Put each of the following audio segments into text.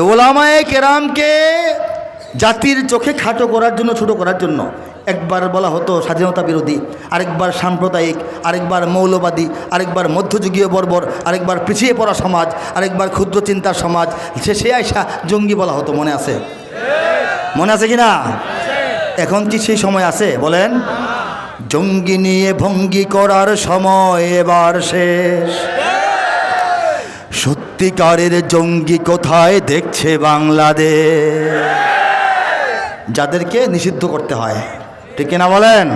ওলামায়ে কেরামকে জাতির চোখে খাটো করার জন্য, ছোট করার জন্য একবার বলা হতো স্বাধীনতা বিরোধী, আরেকবার সাম্প্রদায়িক, আরেকবার মৌলবাদী, আরেকবার মধ্যযুগীয় বর্বর, আরেকবার পিছিয়ে পড়া সমাজ, আরেকবার ক্ষুদ্র চিন্তার সমাজ সে শেষে আইসা জঙ্গি বলা হতো, মনে আছে? মনে আছে কি না এখন কি সেই সময় আছে? বলেন, জঙ্গি নিয়ে ভঙ্গি করার সময় এবার শেষ। সত্যিকারের জঙ্গি কোথায় দেখছে বাংলাদেশ? যাদেরকে নিষিদ্ধ করতে হয়। ঠিক না বলেন?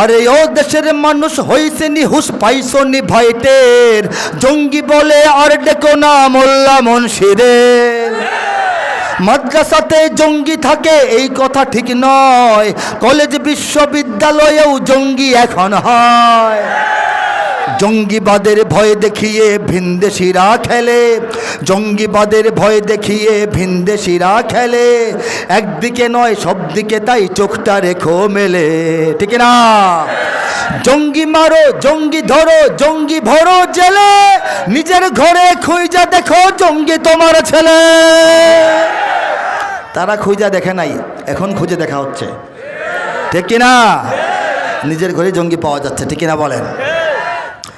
আরে ও দেশের মানুষ হইছে নি হুস পাইছো নি ভাইটের জঙ্গি বলে আর ডেকো না মোল্লা মনসিরের। মাদ্রাসাতে জঙ্গি থাকে, এই কথা ঠিক নয়। কলেজ বিশ্ববিদ্যালয়েও জঙ্গি এখন হয়। জঙ্গিবাদের ভয় দেখিয়ে ভিনদেশিরা খেলে। জঙ্গিবাদের ভয় দেখিয়ে ভিনদেশিরা খেলে। একদিকে নয় সব দিকে তাই চোখটা রেখো মেলে। ঠিক না জঙ্গি মারো, জঙ্গি ধরো, জঙ্গি ভরো জেলে। নিজের ঘরে খুঁজা দেখো জঙ্গি তোমার ছেলে। তারা খুঁজা দেখে নাই, এখন খুঁজে দেখা হচ্ছে। ঠিক কিনা? নিজের ঘরে জঙ্গি পাওয়া যাচ্ছে, ঠিক কিনা বলেন?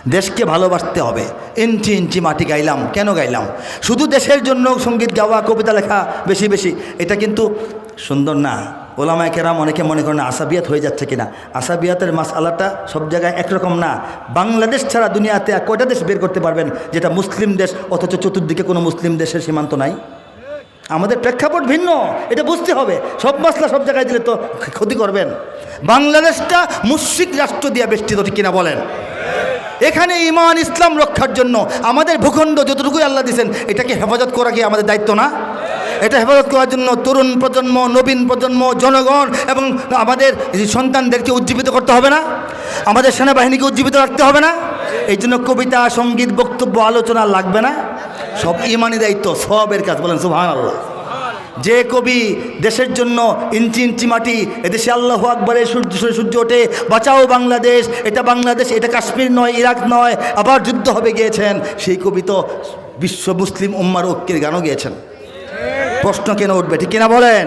দেশকে ভালোবাসতে হবে। ইঞ্চি ইঞ্চি মাটি গাইলাম, কেন গাইলাম? শুধু দেশের জন্য সংগীত গাওয়া, কবিতা লেখা বেশি বেশি, এটা কিন্তু সুন্দর না। ওলামায় কেরাম অনেকে মনে করেন আসাবিয়াত হয়ে যাচ্ছে কিনা। আসাবিয়াতের মাস আলাটা সব জায়গায় একরকম না। বাংলাদেশ ছাড়া দুনিয়াতে কয়টা দেশ বের করতে পারবেন? যেটা মুসলিম দেশ, অথচ চতুর্দিকে কোনো মুসলিম দেশের সীমান্ত নাই। আমাদের প্রেক্ষাপট ভিন্ন, এটা বুঝতে হবে। সব মশলা সব জায়গায় দিলে তো ক্ষতি করবেন। বাংলাদেশটা মুশ্রিক রাষ্ট্র দিয়ে বেষ্টিত কিনা বলেন। এখানে ইমান ইসলাম রক্ষার জন্য আমাদের ভূখণ্ড যতটুকুই আল্লাহ দিয়েছেন এটাকে হেফাজত করা কি আমাদের দায়িত্ব না? এটা হেফাজত করার জন্য তরুণ প্রজন্ম, নবীন প্রজন্ম, জনগণ এবং আমাদের সন্তানদেরকে উজ্জীবিত করতে হবে না? আমাদের সেনাবাহিনীকে উজ্জীবিত রাখতে হবে না? এই জন্য কবিতা, সংগীত, বক্তব্য, আলোচনা লাগবে না? সব ইমানি দায়িত্ব, সবের কাজ, বলেন সুহান আল্লাহ যে কবি দেশের জন্য ইঞ্চি ইঞ্চি মাটি, এদেশে আল্লাহ আকবরে সূর্য সূর্য ওঠে, বাঁচাও বাংলাদেশ, এটা বাংলাদেশ, এটা কাশ্মীর নয়, ইরাক নয়, আবার যুদ্ধ হবে গিয়েছেন। সেই কবি তো বিশ্ব মুসলিম উম্মার ঐক্যের গানও গিয়েছেন। প্রশ্ন কেন উঠবে, ঠিক কিনা বলেন?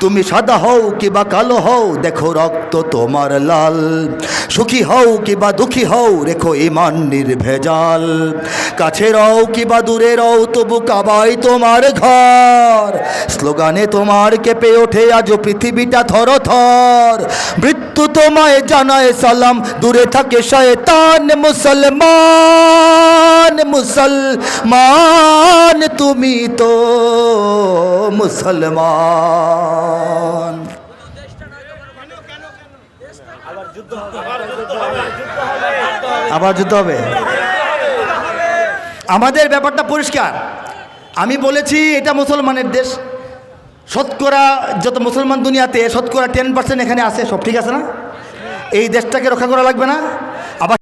তুমি সাদা হও কিবা কালো হও, দেখো রক্ত তোমার লাল। সুখী হও কিবা দুঃখী হও, রেখো ইমান নির্ভেজাল। কাছে রও কিবা দূরে রও, তবু কাবাই তোমার ঘর। স্লোগানে তোমার কেঁপে ওঠে আজও পৃথিবীটা থর থর মৃত্যু তোমায় জানায় সালাম, দূরে থাকে শয়তান মুসলমান মুসলমান, তুমি তো মুসলমান। আবার যুদ্ধ হবে। আমাদের ব্যাপারটা পরিষ্কার। আমি বলেছি, এটা মুসলমানের দেশ। শতকরা যত মুসলমান দুনিয়াতে, শতকরা টেন পার্সেন্ট এখানে আছে, সব ঠিক আছে না? এই দেশটাকে রক্ষা করা লাগবে না?